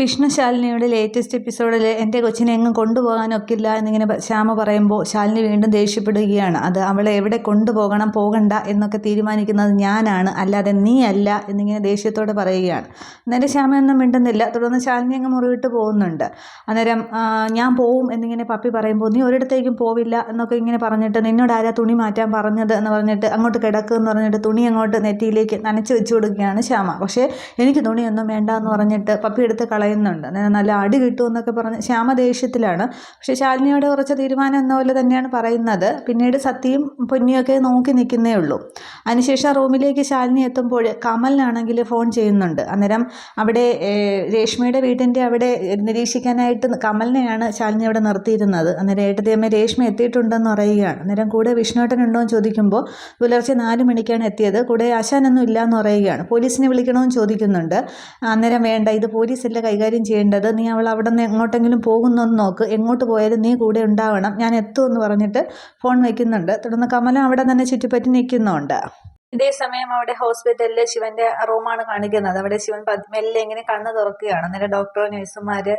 വിഷ്ണുശാലിനിയുടെ latest എപ്പിസോഡിൽ എന്റെ കൊച്ചിനെ എങ്ങും കൊണ്ടുപോകാനൊക്കില്ല എന്നിങ്ങനെ ശ്യാമ പറയുമ്പോൾ ശാലിനി വീണ്ടും ദേഷ്യപ്പെടുകയാണ്. അത് അവളെ എവിടെ കൊണ്ടുപോകണം പോകണ്ട എന്നൊക്കെ തീരുമാനിക്കുന്നത് ഞാനാണ് അല്ലാതെ നീ അല്ല എന്നിങ്ങനെ ദേഷ്യത്തോടെ പറയുകയാണ്. അന്നേരം ശ്യാമയൊന്നും മിണ്ടുന്നില്ല. തുടർന്ന് ശാലിനി അങ്ങ് മുറിവിട്ട് പോകുന്നുണ്ട്. അന്നേരം ഞാൻ പോവും എന്നിങ്ങനെ പപ്പി പറയുമ്പോൾ നീ ഒരിടത്തേക്കും പോവില്ല എന്നൊക്കെ ഇങ്ങനെ പറഞ്ഞിട്ട് നിന്നോട് ആരാ തുണി മാറ്റാൻ പറഞ്ഞത് എന്ന് പറഞ്ഞിട്ട് അങ്ങോട്ട് കിടക്കുക എന്ന് പറഞ്ഞിട്ട് തുണി അങ്ങോട്ട് നെറ്റിയിലേക്ക് നനച്ച് വെച്ച് കൊടുക്കുകയാണ് ശ്യാമ. പക്ഷേ എനിക്ക് തുണിയൊന്നും വേണ്ട എന്ന് പറഞ്ഞിട്ട് പപ്പി എടുത്ത് കളയുന്നുണ്ട് അന്നേരം നല്ല അടി കിട്ടുമെന്നൊക്കെ പറഞ്ഞ് ശ്യാമ ദേഷ്യത്തിലാണ് പക്ഷേ ശാലിനിയോട് കുറച്ച് തീരുമാനം എന്ന പോലെ തന്നെയാണ് പറയുന്നത്. പിന്നീട് സത്യയും പൊന്നിയൊക്കെ നോക്കി നിൽക്കുന്നേ ഉള്ളൂ. അതിനുശേഷം റൂമിലേക്ക് ശാലിനി എത്തുമ്പോൾ കമലിനാണെങ്കിൽ ഫോൺ ചെയ്യുന്നുണ്ട്. അന്നേരം അവിടെ രേഷ്മയുടെ വീടിന്റെ അവിടെ നിരീക്ഷിക്കാനായിട്ട് കമലിനെയാണ് ശാലിനി അവിടെ നിർത്തിയിരുന്നത്. അന്നേരം ഏട്ടത്തിയമ്മ രേഷ്മ എത്തിയിട്ടുണ്ടെന്ന് പറയുകയാണ്. അന്നേരം കൂടെ വിഷ്ണുവേട്ടൻ ഉണ്ടോ എന്ന് ചോദിക്കുമ്പോൾ പുലർച്ചെ നാല് മണിക്കാണ് എത്തിയത്. കൂടെ ആശാനൊന്നും ഇല്ല എന്ന് പറയുകയാണ്. പോലീസിനെ വിളിക്കണമെന്ന് ചോദിക്കുന്നുണ്ട്. അന്നേരം വേണ്ട ഇത് പോലീസല്ല കൈകാര്യം ചെയ്യേണ്ടത്? നീ അവൾ അവിടെ നിന്ന് എങ്ങോട്ടെങ്കിലും പോകുന്നൊന്ന് നോക്ക്. എങ്ങോട്ട് പോയാലും നീ കൂടെ ഉണ്ടാവണം. ഞാൻ എത്തുമെന്ന് പറഞ്ഞിട്ട് ഫോൺ വയ്ക്കുന്നുണ്ട് തുടർന്ന് കമലം അവിടെ തന്നെ ചുറ്റിപ്പറ്റി നിൽക്കുന്നുണ്ട്. ഇതേ സമയം അവിടെ ഹോസ്പിറ്റലിൽ ശിവന്റെ റൂമാണ് കാണിക്കുന്നത്. അവിടെ ശിവൻ മെല്ലെ ഇങ്ങനെ കണ്ണു തുറക്കുകയാണ്. അന്നേരം ഡോക്ടർ നഴ്സുമാര്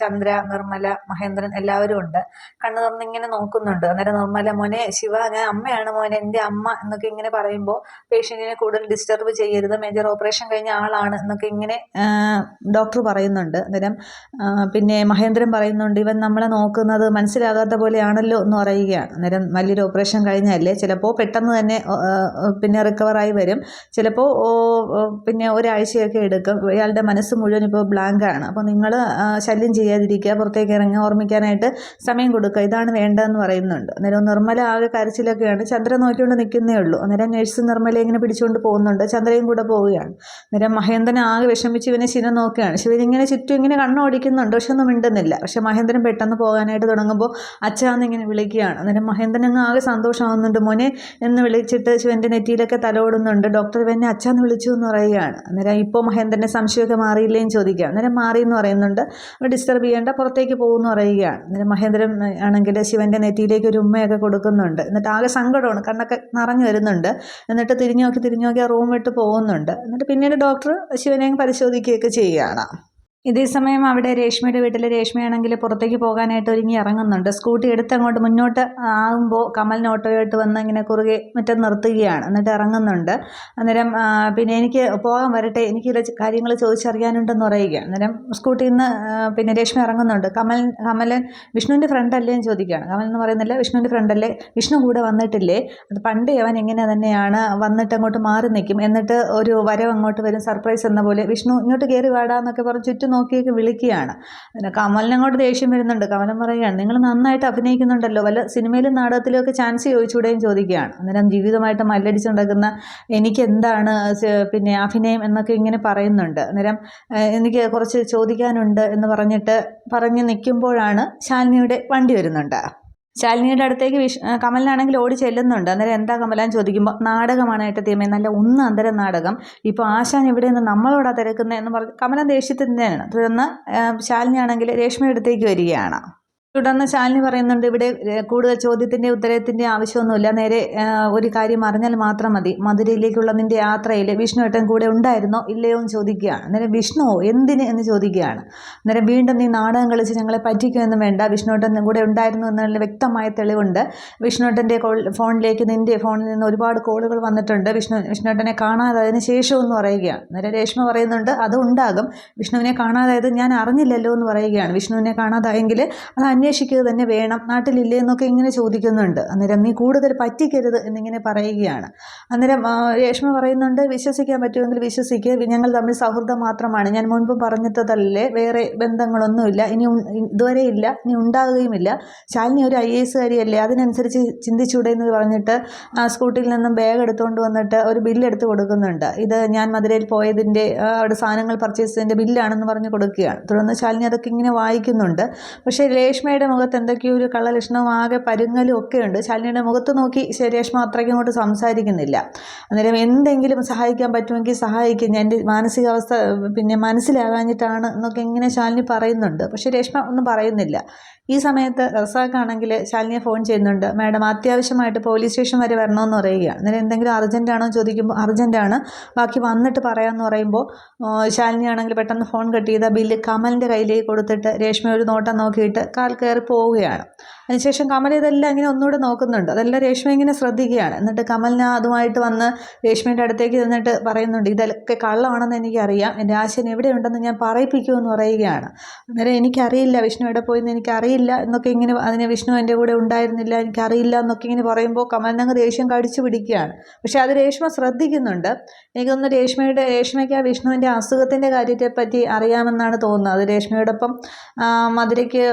ചന്ദ്ര നിർമ്മല മഹേന്ദ്രൻ എല്ലാവരും ഉണ്ട്. കണ്ണു തുറന്ന് ഇങ്ങനെ നോക്കുന്നുണ്ട്. അന്നേരം നിർമ്മല മോനെ ശിവ ഞാൻ അമ്മയാണ് മോനെ എന്റെ അമ്മ എന്നൊക്കെ ഇങ്ങനെ പറയുമ്പോൾ പേഷ്യന്റിനെ കൂടുതൽ ഡിസ്റ്റർബ് ചെയ്യരുത്. മേജർ ഓപ്പറേഷൻ കഴിഞ്ഞ ആളാണ് എന്നൊക്കെ ഇങ്ങനെ ഡോക്ടർ പറയുന്നുണ്ട്. അന്നേരം പിന്നെ മഹേന്ദ്രൻ പറയുന്നുണ്ട് ഇവൻ നമ്മളെ നോക്കുന്നത് മനസ്സിലാകാത്ത പോലെയാണല്ലോ എന്ന് പറയുകയാണ്. അന്നേരം വലിയൊരു ഓപ്പറേഷൻ കഴിഞ്ഞല്ലേ? ചിലപ്പോൾ പെട്ടെന്ന് തന്നെ പിന്നെ റിക്കവറായി വരും. ചിലപ്പോൾ പിന്നെ ഒരാഴ്ചയൊക്കെ എടുക്കും. ഇയാളുടെ മനസ്സ് മുഴുവൻ ഇപ്പോൾ ബ്ലാങ്ക് ആണ്. അപ്പോൾ നിങ്ങൾ ശല്യം ചെയ്യാതിരിക്കുക പുറത്തേക്ക് ഇറങ്ങി ഓർമ്മിക്കാനായിട്ട് സമയം കൊടുക്കുക. ഇതാണ് വേണ്ടതെന്ന് പറയുന്നുണ്ട്. അന്നേരം നിർമ്മല ആകെ കരച്ചിലൊക്കെയാണ് ചന്ദ്ര നോക്കിക്കൊണ്ട് നിൽക്കുന്നേ ഉള്ളൂ. അന്നേരം നഴ്സ് നിർമ്മല ഇങ്ങനെ പിടിച്ചുകൊണ്ട് പോകുന്നുണ്ട്. ചന്ദ്രയും കൂടെ പോവുകയാണ്. അന്നേരം മഹേന്ദ്രൻ ആകെ വിഷമിച്ച് ഇവനെ ശിവൻ നോക്കുകയാണ്. ശിവൻ ഇങ്ങനെ ചുറ്റും ഇങ്ങനെ കണ്ണോടിക്കുന്നുണ്ട്. പക്ഷെ ഒന്നും മിണ്ടുന്നില്ല. പക്ഷെ മഹേന്ദ്രൻ പെട്ടെന്ന് പോകാനായിട്ട് തുടങ്ങുമ്പോൾ അച്ഛാന്ന് ഇങ്ങനെ വിളിക്കുകയാണ്. അന്നേരം മഹേന്ദ്രൻ അങ്ങ് ആകെ സന്തോഷമാവുന്നുണ്ട്. മോനെ എന്ന് വിളിച്ചിട്ട് ശിവന്റെ നെറ്റിയിലൊക്കെ തലോടുന്നുണ്ട്. ഡോക്ടർ ഇവനെ അച്ഛാന്ന് വിളിച്ചു എന്ന് പറയുകയാണ്. അന്നേരം ഇപ്പോൾ മഹേന്ദ്രന്റെ സംശയമൊക്കെ മാറിയില്ലേന്ന് ചോദിക്കുക അന്നേരം മാറി എന്ന് പറയുന്നുണ്ട്. ഡിസ്റ്റർബ് ചെയ്യേണ്ട പുറത്തേക്ക് പോകുമെന്ന് പറയുകയാണ്. അന്നേരം മഹേന്ദ്രൻ ആണെങ്കിൽ ശിവന്റെ നെറ്റിയിലേക്ക് ഒരു ഉമ്മയൊക്കെ കൊടുക്കുന്നുണ്ട്. എന്നിട്ട് ആകെ സങ്കടമാണ്. കണ്ണൊക്കെ നിറഞ്ഞു വരുന്നുണ്ട്. എന്നിട്ട് തിരിഞ്ഞു നോക്കി തിരിഞ്ഞു നോക്കി ആ റൂം വിട്ട് പോകുന്നുണ്ട്. എന്നിട്ട് പിന്നീട് ഡോക്ടർ ശിവനെ പരിശോധിക്കുകയൊക്കെ ചെയ്യുകയാണ്. ഇതേ സമയം അവിടെ രേഷ്മയുടെ വീട്ടിൽ രേഷ്മയാണെങ്കിൽ പുറത്തേക്ക് പോകാനായിട്ട് ഒരുങ്ങി ഇറങ്ങുന്നുണ്ട്. സ്കൂട്ടി എടുത്ത് അങ്ങോട്ട് മുന്നോട്ട് ആകുമ്പോൾ കമലിന് ഓട്ടോയായിട്ട് വന്ന് ഇങ്ങനെ കുറുകെ മറ്റും നിർത്തുകയാണ്. എന്നിട്ട് ഇറങ്ങുന്നുണ്ട്. അന്നേരം പിന്നെ എനിക്ക് പോകാൻ വരട്ടെ എനിക്ക് ചില കാര്യങ്ങൾ ചോദിച്ചറിയാനുണ്ടെന്ന് പറയുക അന്നേരം സ്കൂട്ടിയിൽ നിന്ന് പിന്നെ രേഷ്മ ഇറങ്ങുന്നുണ്ട്. കമൽ കമലൻ വിഷ്ണുവിന്റെ ഫ്രണ്ടല്ലേ എന്ന് ചോദിക്കുകയാണ്. കമൽ എന്ന് പറയുന്നില്ല വിഷ്ണുവിന്റെ ഫ്രണ്ടല്ലേ വിഷ്ണു കൂടെ വന്നിട്ടില്ലേ? അത് പണ്ട് അവൻ ഇങ്ങനെ തന്നെയാണ് വന്നിട്ട് അങ്ങോട്ട് മാറി നിൽക്കും. എന്നിട്ട് ഒരു വരവ് അങ്ങോട്ട് വരും സർപ്രൈസ് എന്ന പോലെ. വിഷ്ണു ഇങ്ങോട്ട് കയറി വാടാന്നൊക്കെ പറഞ്ഞ് ചുറ്റും നോക്കിയൊക്കെ വിളിക്കുകയാണ്. പിന്നെ കമലിനെ അങ്ങോട്ട് ദേഷ്യം വരുന്നുണ്ട്. കമലൻ പറയുകയാണ് നിങ്ങൾ നന്നായിട്ട് അഭിനയിക്കുന്നുണ്ടല്ലോ. വല്ല സിനിമയിലും നാടകത്തിലും ഒക്കെ ചാൻസ് ചോദിച്ചുകൂടെയും ചോദിക്കുകയാണ്. അന്നേരം ജീവിതമായിട്ട് മല്ലടിച്ചുണ്ടാക്കുന്ന എനിക്ക് എന്താണ് പിന്നെ അഭിനയം എന്നൊക്കെ ഇങ്ങനെ പറയുന്നുണ്ട്. അന്നേരം എനിക്ക് കുറച്ച് ചോദിക്കാനുണ്ട് എന്ന് പറഞ്ഞിട്ട് പറഞ്ഞ് നിൽക്കുമ്പോഴാണ് ശാലിനിയുടെ വണ്ടി വരുന്നുണ്ട്. ശാലിനിയുടെ അടുത്തേക്ക് വിഷ് കമലിനാണെങ്കിൽ ഓടി ചെല്ലുന്നുണ്ട്. അന്നേരം എന്താ കമലാൻ ചോദിക്കുമ്പോൾ നാടകമാണ് ഏട്ടത്തിയമ്മേ നല്ല ഒന്ന് അന്തരം നാടകം. ഇപ്പോൾ ആശാൻ ഇവിടെ നിന്ന് നമ്മളോടാ തിരക്കുന്നത് എന്ന് പറഞ്ഞ് കമല ദേഷ്യത്തിൽ തന്നെയാണ് തുടർന്ന് ശാലിനിയാണെങ്കിൽ രേഷ്മയുടെ അടുത്തേക്ക് വരികയാണ്. തുടർന്ന് ശാലിനി പറയുന്നുണ്ട് ഇവിടെ കൂടുതൽ ചോദ്യത്തിന്റെ ഉത്തരത്തിന്റെ ആവശ്യമൊന്നുമില്ല. നേരെ ഒരു കാര്യം അറിഞ്ഞാൽ മാത്രം മതി. മധുരയിലേക്കുള്ള നിന്റെ യാത്രയിൽ വിഷ്ണുവേട്ടൻ കൂടെ ഉണ്ടായിരുന്നോ? ഇല്ലയോ എന്ന് ചോദിക്കുകയാണ്. അന്നേരം വിഷ്ണുവോ എന്തിന്? എന്ന് ചോദിക്കുകയാണ്. അന്നേരം വീണ്ടും നീ നാടകം കളിച്ച് ഞങ്ങളെ പറ്റിക്കുമെന്നും വേണ്ട. വിഷ്ണുവേട്ടൻ കൂടെ ഉണ്ടായിരുന്നു എന്നുള്ള വ്യക്തമായ തെളിവുണ്ട്. വിഷ്ണുവേട്ടന്റെ ഫോണിലേക്ക് നിന്റെ ഫോണിൽ നിന്ന് ഒരുപാട് കോളുകൾ വന്നിട്ടുണ്ട്. വിഷ്ണു വിഷ്ണുവേട്ടനെ കാണാതായതിന് ശേഷം എന്ന് പറയുകയാണ്. അന്നേരം രേഷ്മ പറയുന്നുണ്ട് അത് ഉണ്ടാകും. വിഷ്ണുവിനെ കാണാതായത് ഞാൻ അറിഞ്ഞില്ലല്ലോ എന്ന് പറയുകയാണ്. വിഷ്ണുവിനെ കാണാതായെങ്കിൽ അത് അന്വേഷിക്കുക തന്നെ വേണം. നാട്ടിലില്ലേ എന്നൊക്കെ ഇങ്ങനെ ചോദിക്കുന്നുണ്ട്. അന്നേരം നീ കൂടുതൽ പറ്റിക്കരുത് എന്നിങ്ങനെ പറയുകയാണ്. അന്നേരം രേഷ്മ പറയുന്നുണ്ട് വിശ്വസിക്കാൻ പറ്റുമെങ്കിൽ വിശ്വസിക്കുക ഞങ്ങൾ തമ്മിൽ സൗഹൃദം മാത്രമാണ്. ഞാൻ മുൻപ് പറഞ്ഞിട്ടതല്ലേ? വേറെ ബന്ധങ്ങളൊന്നുമില്ല. ഇനി ഇതുവരെ ഇല്ല. ഇനി ഉണ്ടാകുകയുമില്ല. ശാലിനി ഒരു ഐ എസ് കാരിയല്ലേ? അതിനനുസരിച്ച് ചിന്തിച്ചൂടെ എന്ന് പറഞ്ഞിട്ട് സ്കൂട്ടിയിൽ നിന്നും ബാഗ് എടുത്തുകൊണ്ട് വന്നിട്ട് ഒരു ബില്ല് എടുത്ത് കൊടുക്കുന്നുണ്ട്. ഇത് ഞാൻ മധുരയിൽ പോയതിന്റെ അവിടെ സാധനങ്ങൾ പർച്ചേസ് ചെയ്തതിന്റെ ബില്ലാണെന്ന് പറഞ്ഞ് കൊടുക്കുകയാണ്. തുടർന്ന് ശാലിനി അതൊക്കെ ഇങ്ങനെ വായിക്കുന്നുണ്ട്. പക്ഷേ രേഷ്മ രേഷ്മയുടെ മുഖത്ത് എന്തൊക്കെയോ ഒരു കള്ളലക്ഷണവും ആകെ പരുങ്ങലും ഒക്കെ ഉണ്ട് ശാലിനിയുടെ മുഖത്ത് നോക്കി രേഷ്മ അത്രയ്ക്കും അങ്ങോട്ട് സംസാരിക്കുന്നില്ല. അന്നേരം എന്തെങ്കിലും സഹായിക്കാൻ പറ്റുമെങ്കിൽ സഹായിക്കും. എന്റെ മാനസികാവസ്ഥ പിന്നെ മനസ്സിലാകാഞ്ഞിട്ടാണ് എന്നൊക്കെ ഇങ്ങനെ ശാലിനി പറയുന്നുണ്ട്. പക്ഷേ രേഷ്മ ഒന്നും പറയുന്നില്ല. ഈ സമയത്ത് റസാഖാണെങ്കിൽ ശാലിനിയെ ഫോൺ ചെയ്യുന്നുണ്ട്. മാഡം അത്യാവശ്യമായിട്ട് പോലീസ് സ്റ്റേഷൻ വരെ വരണമെന്ന് പറയുകയാണ്. അന്നേരം എന്തെങ്കിലും അർജന്റ് ആണോ ചോദിക്കുമ്പോൾ അർജന്റാണ് ബാക്കി വന്നിട്ട് പറയാമെന്ന് പറയുമ്പോൾ ശാലിനിയാണെങ്കിൽ പെട്ടെന്ന് ഫോൺ കട്ട് ചെയ്ത ബില്ല് കമലിന്റെ കയ്യിലേക്ക് കൊടുത്തിട്ട് രേഷ്മ ഒരു നോട്ടം നോക്കിയിട്ട് കാൽ കയറി പോവുകയാണ്. അതിനുശേഷം കമൽ ഇതെല്ലാം ഇങ്ങനെ ഒന്നുകൂടെ നോക്കുന്നുണ്ട്. അതെല്ലാം രേഷ്മ ഇങ്ങനെ ശ്രദ്ധിക്കുകയാണ്. എന്നിട്ട് കമലിന് അതുമായിട്ട് വന്ന് രേഷ്മയുടെ അടുത്തേക്ക് നിന്നിട്ട് പറയുന്നുണ്ട് ഇതൊക്കെ കള്ളമാണെന്ന് എനിക്കറിയാം. എന്റെ എവിടെ എവിടെയുണ്ടെന്ന് ഞാൻ പറയിപ്പിക്കുമെന്ന് പറയുകയാണ്. അന്നേരം എനിക്കറിയില്ല വിഷ്ണു എവിടെ പോയെന്ന് എനിക്കറിയില്ല എന്നൊക്കെ ഇങ്ങനെ അതിന് വിഷ്ണു എന്റെ കൂടെ ഉണ്ടായിരുന്നില്ല എനിക്കറിയില്ല എന്നൊക്കെ ഇങ്ങനെ പറയുമ്പോൾ കമലിനങ്ങ് ദേഷ്യം കടിച്ചു പിടിക്കുകയാണ്. പക്ഷേ അത് രേഷ്മ ശ്രദ്ധിക്കുന്നുണ്ട്. എനിക്കൊന്ന് രേഷ്മയുടെ രേഷ്മയ്ക്ക് ആ വിഷ്ണുവിന്റെ അസുഖത്തിന്റെ കാര്യത്തെപ്പറ്റി അറിയാമെന്നാണ് തോന്നുന്നത്. അത് രേഷ്മയോടൊപ്പം മധുരയ്ക്ക്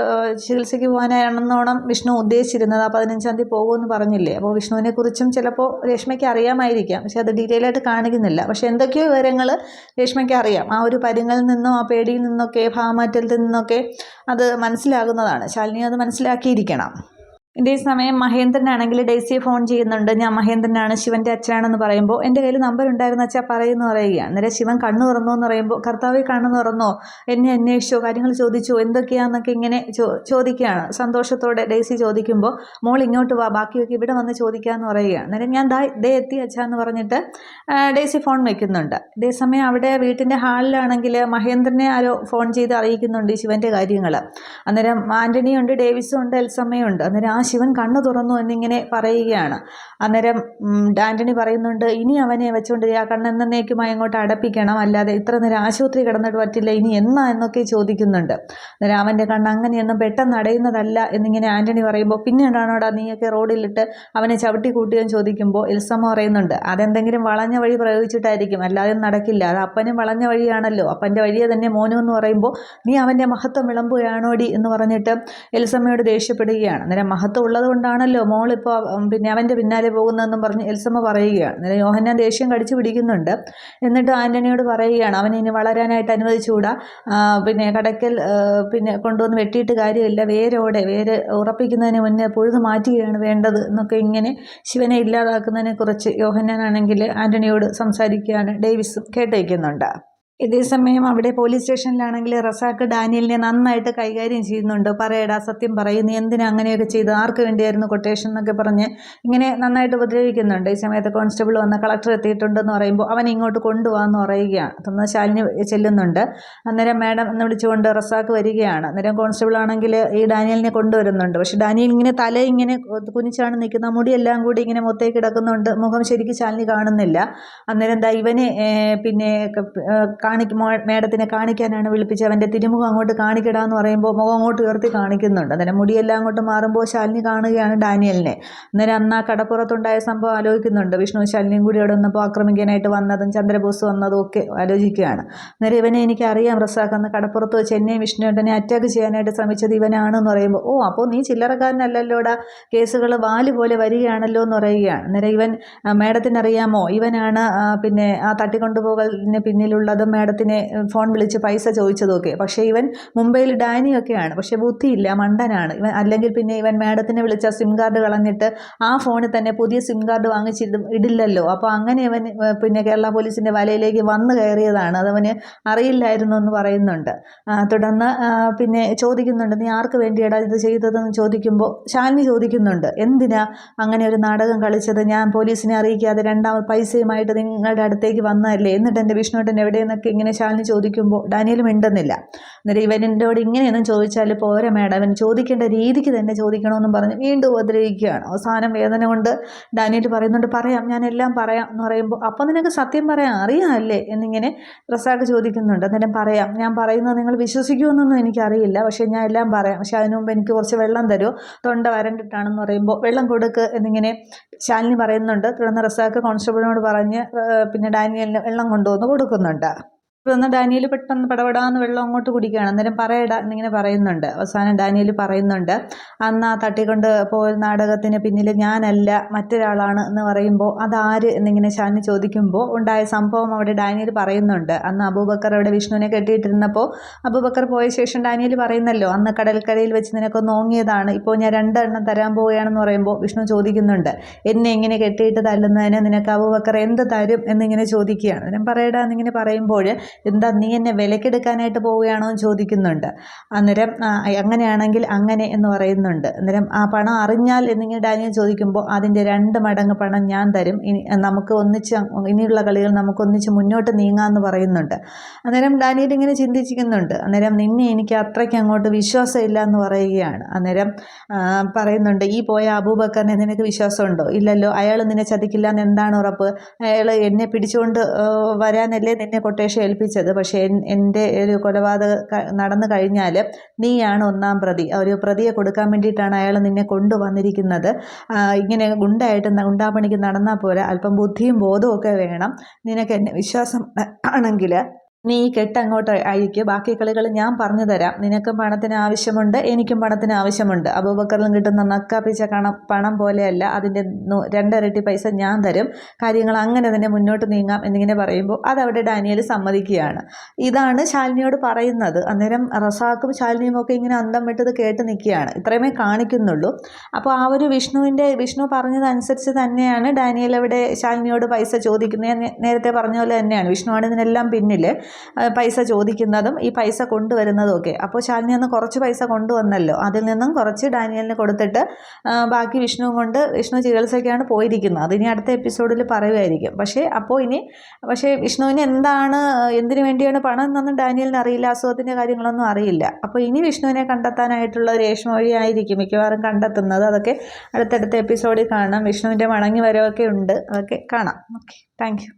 ചികിത്സയ്ക്ക് പോകാനാണെന്നോണം വിഷ്ണു ഉദ്ദേശിച്ചിരുന്നത്. ആ പതിനഞ്ചാം തീയതി പോകുമെന്ന് പറഞ്ഞില്ലേ? അപ്പോൾ വിഷ്ണുവിനെ കുറിച്ചും ചിലപ്പോൾ രേഷ്മയ്ക്ക് അറിയാമായിരിക്കാം. പക്ഷെ അത് ഡീറ്റെയിൽ ആയിട്ട് കാണിക്കുന്നില്ല. പക്ഷേ എന്തൊക്കെയോ വിവരങ്ങൾ രേഷ്മയ്ക്ക് അറിയാം. ആ ഒരു പരുങ്ങളിൽ നിന്നോ ആ പേടിയിൽ നിന്നൊക്കെ ഭാവമാറ്റത്തിൽ നിന്നൊക്കെ അത് മനസ്സിലാകുന്നതാണ്. ശാലിനി അത് മനസ്സിലാക്കിയിരിക്കണം. ഇതേ സമയം മഹേന്ദ്രനാണെങ്കിൽ ഡേസിയെ ഫോൺ ചെയ്യുന്നുണ്ട്. ഞാൻ മഹേന്ദ്രനാണ് ശിവന്റെ അച്ഛനാണെന്ന് പറയുമ്പോൾ എന്റെ കയ്യിൽ നമ്പർ ഉണ്ടായിരുന്ന അച്ഛാ പറയുന്നു പറയുകയാണ് അന്നേരം ശിവൻ കണ്ണു തുറന്നോ എന്ന് പറയുമ്പോൾ കർത്താവെ കണ്ണു തുറന്നോ? എന്നെ അന്വേഷിച്ചോ? കാര്യങ്ങൾ ചോദിച്ചോ? എന്തൊക്കെയാണെന്നൊക്കെ ഇങ്ങനെ ചോ ചോദിക്കുകയാണ്. സന്തോഷത്തോടെ ഡേസി ചോദിക്കുമ്പോൾ മോൾ ഇങ്ങോട്ട് വാ ബാക്കിയൊക്കെ ഇവിടെ വന്ന് ചോദിക്കാമെന്ന് പറയുകയാണ് അന്നേരം ഞാൻ ദാ ദേ എത്തി അച്ഛാ എന്ന് പറഞ്ഞിട്ട് ഡേസി ഫോൺ വെക്കുന്നുണ്ട്. അതേസമയം അവിടെ വീട്ടിന്റെ ഹാളിലാണെങ്കിൽ മഹേന്ദ്രനെ ആരോ ഫോൺ ചെയ്ത് അറിയിക്കുന്നുണ്ട് ശിവന്റെ കാര്യങ്ങൾ. അന്നേരം ആന്റണിയുണ്ട് ഡേവിസും ഉണ്ട് എൽസമ്മയുണ്ട് അന്നേരം ആ ശിവൻ കണ്ണു തുറന്നു എന്നിങ്ങനെ പറയുകയാണ്. അന്നേരം ആന്റണി പറയുന്നുണ്ട് ഇനി അവനെ വെച്ചുകൊണ്ട് ആ കണ്ണെന്നേക്കുമായി അങ്ങോട്ട് അടപ്പിക്കണം. അല്ലാതെ ഇത്ര നേരം ആശുപത്രി കിടന്നിട്ട് പറ്റില്ല. ഇനി എന്നാ? എന്നൊക്കെ ചോദിക്കുന്നുണ്ട്. അവന്റെ കണ്ണ് അങ്ങനെയൊന്നും പെട്ടെന്ന് അടയുന്നതല്ല എന്നിങ്ങനെ ആന്റണി പറയുമ്പോൾ പിന്നീടാണോടാ നീയൊക്കെ റോഡിലിട്ട് അവനെ ചവിട്ടി കൂട്ടിയെന്ന് ചോദിക്കുമ്പോൾ എൽസമ്മ പറയുന്നുണ്ട് അതെന്തെങ്കിലും വളഞ്ഞ വഴി പ്രയോഗിച്ചിട്ടായിരിക്കും. അല്ലാതെ നടക്കില്ല. അത് അപ്പനും വളഞ്ഞ വഴിയാണല്ലോ. അപ്പന്റെ വഴിയെ തന്നെ മോനു എന്ന് പറയുമ്പോൾ നീ അവന്റെ മഹത്വം വിളമ്പുകയാണോടി? എന്ന് പറഞ്ഞിട്ട് എൽസമ്മയോട് ദേഷ്യപ്പെടുകയാണ്. അന്നേരം മഹത്വം ഉള്ളത് കൊണ്ടാണല്ലോ മോളിപ്പോൾ പിന്നെ അവന്റെ പിന്നാലെ പോകുന്നതെന്നും പറഞ്ഞ് എൽസമ്മ പറയുകയാണ്. അന്നേരം യോഹന്നാൻ ദേഷ്യം കടിച്ചു പിടിക്കുന്നുണ്ട്. എന്നിട്ട് ആന്റണിയോട് പറയുകയാണ് അവനെ ഇനി വളരാനായിട്ട് അനുവദിച്ചുകൂടാ. പിന്നെ കടയ്ക്കൽ പിന്നെ കൊണ്ടുവന്ന് വെട്ടിയിട്ട് കാര്യമില്ല. വേരോടെ വേര് ഉറപ്പിക്കുന്നതിന് മുന്നേ പൊഴുതു മാറ്റുകയാണ് വേണ്ടത് എന്നൊക്കെ ഇങ്ങനെ ശിവനെ ഇല്ലാതാക്കുന്നതിനെക്കുറിച്ച് യോഹന്നാനാണെങ്കിൽ ആന്റണിയോട് സംസാരിക്കുകയാണ് ഡേവിസും കേട്ടയക്കുന്നുണ്ട് ഇതേസമയം അവിടെ പോലീസ് സ്റ്റേഷനിലാണെങ്കിൽ റസാക്ക് ഡാനിയലിനെ നന്നായിട്ട് കൈകാര്യം ചെയ്യുന്നുണ്ട്. പറയടാ സത്യം പറയുന്നു എന്തിനാ അങ്ങനെയൊക്കെ ചെയ്ത്? ആർക്ക് വേണ്ടിയായിരുന്നു കൊട്ടേഷൻ എന്നൊക്കെ പറഞ്ഞ് ഇങ്ങനെ നന്നായിട്ട് ഉപദ്രവിക്കുന്നുണ്ട്. ഈ സമയത്ത് കോൺസ്റ്റബിൾ വന്ന് കളക്ടർ എത്തിയിട്ടുണ്ടെന്ന് പറയുമ്പോൾ അവൻ ഇങ്ങോട്ട് കൊണ്ടുപോകാമെന്ന് പറയുകയാണ്. അതൊന്ന് ശാലിനി ചെല്ലുന്നുണ്ട്. അന്നേരം മാഡം എന്ന് വിളിച്ചുകൊണ്ട് റസാക്ക് വരികയാണ്. അന്നേരം കോൺസ്റ്റബിൾ ആണെങ്കിൽ ഈ ഡാനിയലിനെ കൊണ്ടുവരുന്നുണ്ട്. പക്ഷേ ഡാനിയൽ ഇങ്ങനെ തല ഇങ്ങനെ കുനിച്ചാണ് നിൽക്കുന്ന മുടിയെല്ലാം കൂടി ഇങ്ങനെ മൊത്തേക്ക് കിടക്കുന്നുണ്ട്. മുഖം ശരിക്കും ശാലിനി കാണുന്നില്ല. അന്നേരം എന്താ ഇവനെ പിന്നെ കാണിക്കും മേഡത്തിനെ കാണിക്കാനാണ് വിളിപ്പിച്ചത്. അവന്റെ തിരുമുഖം അങ്ങോട്ട് കാണിക്കടാന്ന് പറയുമ്പോൾ മുഖം അങ്ങോട്ട് ഉയർത്തി കാണിക്കുന്നുണ്ട്. അന്നേരം മുടിയെല്ലാം അങ്ങോട്ട് മാറുമ്പോൾ ശാലിനി കാണുകയാണ് ഡാനിയലിനെ. അന്നേരം അന്ന് ആ കടപ്പുറത്തുണ്ടായ സംഭവം ആലോചിക്കുന്നുണ്ട്. വിഷ്ണു ശാലിനിയും കൂടി അവിടെ വന്നപ്പോൾ ആക്രമിക്കാനായിട്ട് വന്നതും ചന്ദ്രബോസ് വന്നതും ഒക്കെ ആലോചിക്കുകയാണ്. അന്നേരം ഇവനെ എനിക്കറിയാം റസാഖ്. അന്ന് കടപ്പുറത്ത് വെച്ച് എന്നെ വിഷ്ണുവേട്ടനെ അറ്റാക്ക് ചെയ്യാനായിട്ട് ശ്രമിച്ചത് ഇവനാണെന്ന് പറയുമ്പോൾ ഓ അപ്പോൾ നീ ചില്ലറക്കാരനല്ലല്ലോടാ? കേസുകൾ വാൽ പോലെ വരികയാണല്ലോ എന്ന് പറയുകയാണ്. അന്നേരം ഇവൻ മേഡത്തിനറിയാമോ? ഇവനാണ് പിന്നെ ആ തട്ടിക്കൊണ്ടുപോകലിന് പിന്നിലുള്ളതും മേഡത്തിനെ ഫോൺ വിളിച്ച് പൈസ ചോദിച്ചതൊക്കെ. പക്ഷേ ഇവൻ മുംബൈയിൽ ഡാനിയൊക്കെയാണ്. പക്ഷേ ബുദ്ധിയില്ല മണ്ടനാണ്. ഇവൻ അല്ലെങ്കിൽ പിന്നെ ഇവൻ മാഡത്തിനെ വിളിച്ച സിം കാർഡ് കളഞ്ഞിട്ട് ആ ഫോണിൽ തന്നെ പുതിയ സിം കാർഡ് വാങ്ങിച്ചിടും ഇടില്ലല്ലോ. അപ്പോൾ അങ്ങനെ ഇവൻ പിന്നെ കേരള പോലീസിന്റെ വലയിലേക്ക് വന്നു കയറിയതാണ്. അതവന് അറിയില്ലായിരുന്നു എന്ന് പറയുന്നുണ്ട്. തുടർന്ന് പിന്നെ ചോദിക്കുന്നുണ്ട് നീ ആർക്ക് വേണ്ടിയടാ ഇത് ചെയ്തതെന്ന് ചോദിക്കുമ്പോൾ ശാലിനി ചോദിക്കുന്നുണ്ട് എന്തിനാ അങ്ങനെ ഒരു നാടകം കളിച്ചത്? ഞാൻ പോലീസിനെ അറിയിക്കാതെ രണ്ടാമത് പൈസയുമായിട്ട് നിങ്ങളുടെ അടുത്തേക്ക് വന്നതല്ലേ? എന്നിട്ട് എന്റെ വിഷ്ണുട്ടൻ എവിടെയെന്നൊക്കെ ഇങ്ങനെ ശാലിനി ചോദിക്കുമ്പോൾ ഡാനിയൽ മിണ്ടുന്നില്ല. എന്നിട്ട് ഇവനോട് ഇങ്ങനെയൊന്നും ചോദിച്ചാൽ പോരാ മാഡം അവൻ ചോദിക്കേണ്ട രീതിക്ക് തന്നെ ചോദിക്കണമെന്നും പറഞ്ഞ് വീണ്ടും ഉപദ്രവിക്കുകയാണ്. അവസാനം വേദന കൊണ്ട് ഡാനിയൽ പറയുന്നുണ്ട് പറയാം ഞാൻ എല്ലാം പറയാം എന്ന് പറയുമ്പോൾ അപ്പം നിനക്ക് സത്യം പറയാൻ അറിയാമല്ലേ എന്നിങ്ങനെ റസാഖ് ചോദിക്കുന്നുണ്ട്. അന്നേരം പറയാം ഞാൻ പറയുന്നത് നിങ്ങൾ വിശ്വസിക്കുമെന്നൊന്നും എനിക്കറിയില്ല പക്ഷേ ഞാൻ എല്ലാം പറയാം. പക്ഷേ അതിനു മുമ്പ് എനിക്ക് കുറച്ച് വെള്ളം തരുമോ തൊണ്ട വരണ്ടിട്ടാണെന്ന് പറയുമ്പോൾ വെള്ളം കൊടുക്ക് എന്നിങ്ങനെ ശാലിനി പറയുന്നുണ്ട്. തുടർന്ന് റസാഖ് കോൺസ്റ്റബിളിനോട് പറഞ്ഞ് പിന്നെ ഡാനിയലിന് വെള്ളം കൊണ്ടുവന്ന് കൊടുക്കുന്നുണ്ട്. തുടർന്ന് ഡാനിയൽ പെട്ടെന്ന് പടപടാന്ന് വെള്ളം അങ്ങോട്ട് കുടിക്കുകയാണ്. അന്നേരം പറയടാ എന്നിങ്ങനെ പറയുന്നുണ്ട്. അവസാനം ഡാനിയൽ പറയുന്നുണ്ട് അന്ന് ആ തട്ടിക്കൊണ്ട് പോയ നാടകത്തിന് പിന്നിൽ ഞാനല്ല മറ്റൊരാളാണ് എന്ന് പറയുമ്പോൾ അതാര് എന്നിങ്ങനെ ഷാനി ചോദിക്കുമ്പോൾ ഉണ്ടായ സംഭവം അവിടെ ഡാനിയൽ പറയുന്നുണ്ട്. അന്ന് അബൂബക്കർ അവിടെ വിഷ്ണുവിനെ കെട്ടിയിട്ടിരുന്നപ്പോൾ അബൂബക്കർ പോയ ശേഷം ഡാനിയൽ പറയുന്നല്ലോ അന്ന് കടൽക്കരയിൽ വെച്ച് നിനക്കൊന്ന് നോങ്ങിയതാണ് ഇപ്പോൾ ഞാൻ രണ്ടെണ്ണം തരാൻ പോവുകയാണെന്ന് പറയുമ്പോൾ വിഷ്ണു ചോദിക്കുന്നുണ്ട് എന്നെ ഇങ്ങനെ കെട്ടിയിട്ട് തല്ലുന്നതിന് നിനക്ക് അബൂബക്കർ എന്ത് തരും? എന്നിങ്ങനെ ചോദിക്കുകയാണ്. ഞാൻ പറയടാ എന്നിങ്ങനെ പറയുമ്പോൾ എന്താ നീ എന്നെ വിലക്കെടുക്കാനായിട്ട് പോവുകയാണോ എന്ന് ചോദിക്കുന്നുണ്ട്. അന്നേരം അങ്ങനെയാണെങ്കിൽ അങ്ങനെ എന്ന് പറയുന്നുണ്ട്. അന്നേരം ആ പണം അറിഞ്ഞാൽ എന്നിങ്ങനെ ഡാനിയൽ ചോദിക്കുമ്പോൾ അതിന്റെ രണ്ട് മടങ്ങ് പണം ഞാൻ തരും. ഇനി നമുക്ക് ഒന്നിച്ച് ഇനിയുള്ള കളികൾ നമുക്ക് ഒന്നിച്ച് മുന്നോട്ട് നീങ്ങാമെന്ന് പറയുന്നുണ്ട്. അന്നേരം ഡാനിയൽ ഇങ്ങനെ ചിന്തിച്ചിരിക്കുന്നുണ്ട്. അന്നേരം നിന്നെ എനിക്ക് അത്രയ്ക്ക് അങ്ങോട്ട് വിശ്വാസമില്ല എന്ന് പറയുകയാണ്. അന്നേരം പറയുന്നുണ്ട് ഈ പോയ അബൂബക്കറിനെ നിനക്ക് വിശ്വാസമുണ്ടോ? ഇല്ലല്ലോ അയാൾ നിന്നെ ചതിക്കില്ല എന്ന് എന്താണ് ഉറപ്പ് അയാൾ എന്നെ പിടിച്ചുകൊണ്ട് വരാനല്ലേ നിന്നെ കൊട്ടേഷൻ ഏൽപ്പിച്ചത് പക്ഷേ എന്റെ ഒരു കൊലപാതക നടന്നു കഴിഞ്ഞാൽ നീയാണ് ഒന്നാം പ്രതി. ഒരു പ്രതിയെ കൊടുക്കാൻ വേണ്ടിയിട്ടാണ് അയാൾ നിന്നെ കൊണ്ടുവന്നിരിക്കുന്നത്. ഇങ്ങനെ ഗുണ്ടായിട്ട് ഗുണ്ടാപ്പണിക്ക് നടന്നാൽ പോലെ അല്പം ബുദ്ധിയും ബോധവും ഒക്കെ വേണം. നിനക്ക് എന്നെ വിശ്വാസം ആണെങ്കിൽ നീ ഈ കെട്ട് അങ്ങോട്ട് അയക്ക് ബാക്കി കളികൾ ഞാൻ പറഞ്ഞു തരാം. നിനക്കും പണത്തിന് ആവശ്യമുണ്ട് എനിക്കും പണത്തിന് ആവശ്യമുണ്ട്. അബൂബക്കറിലും കിട്ടുന്ന നക്കാപ്പിച്ച കണം പണം പോലെയല്ല. അതിന്റെ രണ്ടരട്ടി പൈസ ഞാൻ തരും. കാര്യങ്ങൾ അങ്ങനെ തന്നെ മുന്നോട്ട് നീങ്ങാം എന്നിങ്ങനെ പറയുമ്പോൾ അതവിടെ ഡാനിയൽ സമ്മതിക്കുകയാണ്. ഇതാണ് ശാലിനിയോട് പറയുന്നത്. അന്നേരം റസാക്കും ശാലിനിയും ഒക്കെ ഇങ്ങനെ അന്തം വിട്ടത് കേട്ട് നിൽക്കുകയാണ്. ഇത്രയുമേ കാണിക്കുന്നുള്ളൂ. അപ്പോൾ ആ ഒരു വിഷ്ണുവിന്റെ വിഷ്ണു പറഞ്ഞതനുസരിച്ച് തന്നെയാണ് ഡാനിയൽ അവിടെ ശാലിനിയോട് പൈസ ചോദിക്കുന്നത് നേരത്തെ പറഞ്ഞ പോലെ തന്നെയാണ്. വിഷ്ണുവാണ് ഇതിനെല്ലാം പിന്നിൽ പൈസ ചോദിക്കുന്നതും ഈ പൈസ കൊണ്ടുവരുന്നതും ഒക്കെ അപ്പോൾ ശാലിനി അന്ന് കുറച്ച് പൈസ കൊണ്ടുവന്നല്ലോ. അതിൽ നിന്നും കുറച്ച് ഡാനിയലിന് കൊടുത്തിട്ട് ബാക്കി വിഷ്ണു കൊണ്ട് വിഷ്ണു ചികിത്സയ്ക്കാണ് പോയിരിക്കുന്നത്. അതിനി അടുത്ത എപ്പിസോഡിൽ പറയുമായിരിക്കും. പക്ഷേ അപ്പോൾ ഇനി പക്ഷേ വിഷ്ണുവിന് എന്താണ് എന്തിനു വേണ്ടിയാണ് പണം എന്നൊന്നും ഡാനിയലിന് അറിയില്ല. അസുഖത്തിന്റെ കാര്യങ്ങളൊന്നും അറിയില്ല. അപ്പോൾ ഇനി വിഷ്ണുവിനെ കണ്ടെത്താനായിട്ടുള്ള രേഷ്മ വഴിയായിരിക്കും മിക്കവാറും കണ്ടെത്തുന്നത്. അതൊക്കെ അടുത്തടുത്ത എപ്പിസോഡിൽ കാണാം. വിഷ്ണുവിന്റെ മടങ്ങി വരവൊക്കെ ഉണ്ട്. അതൊക്കെ കാണാം. ഓക്കെ. താങ്ക്